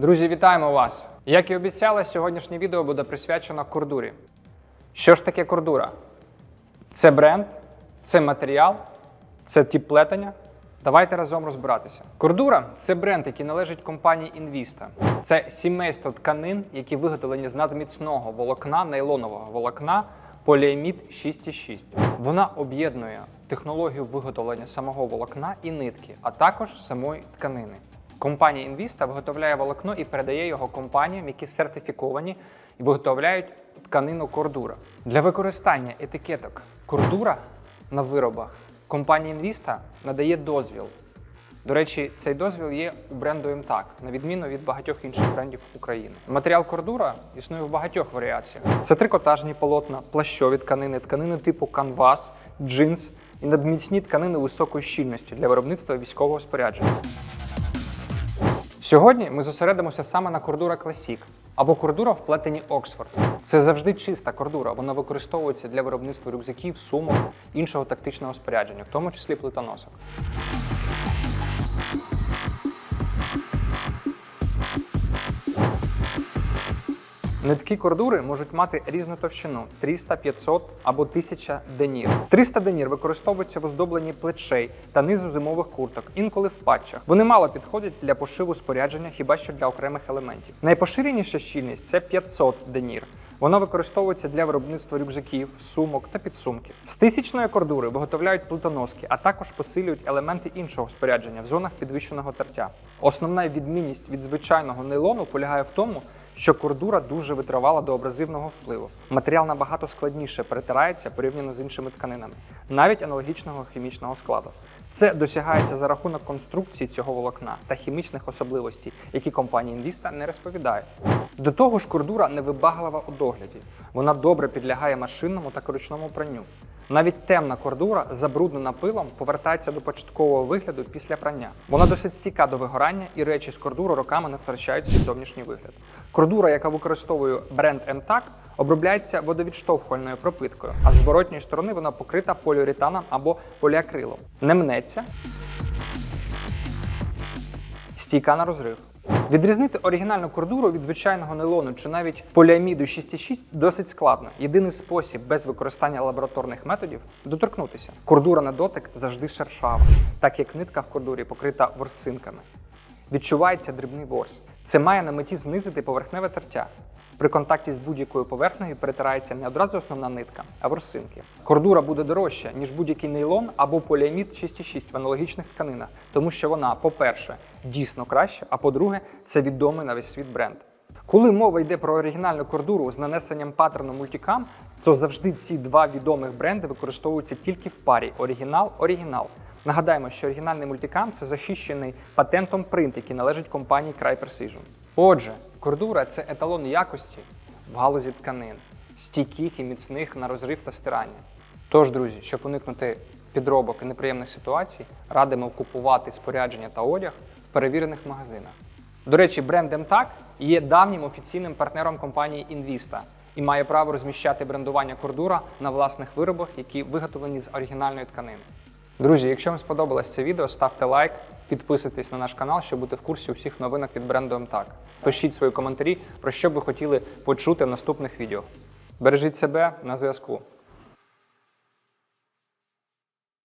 Друзі, вітаємо вас! Як і обіцяли, сьогоднішнє відео буде присвячено кордурі. Що ж таке кордура? Це бренд, це матеріал, це тип плетення. Давайте разом розбиратися. Кордура це бренд, який належить компанії Інвіста. Це сімейство тканин, які виготовлені з надміцного волокна, нейлонового волокна поліамід 6,6. Вона об'єднує технологію виготовлення самого волокна і нитки, а також самої тканини. Компанія Інвіста виготовляє волокно і передає його компаніям, які сертифіковані і виготовляють тканину кордура. Для використання етикеток кордура на виробах компанія Інвіста надає дозвіл. До речі, цей дозвіл є у бренду МТАК, на відміну від багатьох інших брендів України. Матеріал кордура існує в багатьох варіаціях. Це трикотажні полотна, плащові тканини, тканини типу канвас, джинс і надміцні тканини високої щільності для виробництва військового спорядження. Сьогодні ми зосередимося саме на кордура Classic або кордура в плетені Оксфорд. Це завжди чиста кордура. Вона використовується для виробництва рюкзаків, сумок, іншого тактичного спорядження, в тому числі плитоносок. Нитки кордури можуть мати різну товщину 300, 500 або 1000 денір. 300 денір використовуються в оздобленні плечей та низу зимових курток, інколи в патчах. Вони мало підходять для пошиву спорядження, хіба що для окремих елементів. Найпоширеніша щільність це 500 денір. Вона використовується для виробництва рюкзаків, сумок та підсумків. З тисячної кордури виготовляють плитоноски, а також посилюють елементи іншого спорядження в зонах підвищеного тертя. Основна відмінність від звичайного нейлону полягає в тому, що кордура дуже витривала до абразивного впливу. Матеріал набагато складніше перетирається порівняно з іншими тканинами, навіть аналогічного хімічного складу. Це досягається за рахунок конструкції цього волокна та хімічних особливостей, які компанія Інвіста не розповідає. До того ж, кордура невибаглива у догляді. Вона добре підлягає машинному та ручному пранню. Навіть темна кордура, забруднена пилом, повертається до початкового вигляду після прання. Вона досить стійка до вигорання, і речі з кордуру роками не втрачають свій зовнішній вигляд. Кордура, яка використовує бренд МТАК, обробляється водовідштовхувальною пропиткою, а з зворотньої сторони вона покрита поліуретаном або поліакрилом. Не мнеться, стійка на розрив. Відрізнити оригінальну кордуру від звичайного нейлону чи навіть поліаміду 6,6 досить складно. Єдиний спосіб без використання лабораторних методів доторкнутися. Кордура на дотик завжди шершава, так як нитка в кордурі покрита ворсинками. Відчувається дрібний ворс. Це має на меті знизити поверхневе тертя. При контакті з будь-якою поверхнею перетирається не одразу основна нитка, а ворсинки. Кордура буде дорожча, ніж будь-який нейлон або поліамід 6,6 в аналогічних тканинах, тому що вона, по-перше, дійсно краща, а по-друге, це відомий на весь світ бренд. Коли мова йде про оригінальну кордуру з нанесенням паттерну мультикам, то завжди ці два відомих бренди використовуються тільки в парі оригінал-оригінал. Нагадаємо, що оригінальний мультикам це захищений патентом принт, який належить компанії Cry Precision. Отже, кордура це еталон якості в галузі тканин, стійких і міцних на розрив та стирання. Тож, друзі, щоб уникнути підробок і неприємних ситуацій, радимо купувати спорядження та одяг в перевірених магазинах. До речі, бренд МТАК є давнім офіційним партнером компанії Інвіста і має право розміщати брендування кордура на власних виробах, які виготовлені з оригінальної тканини. Друзі, якщо вам сподобалось це відео, ставте лайк, підписуйтесь на наш канал, щоб бути в курсі усіх новинок від бренду МТАК. Пишіть свої коментарі, про що би хотіли почути в наступних відео. Бережіть себе на зв'язку.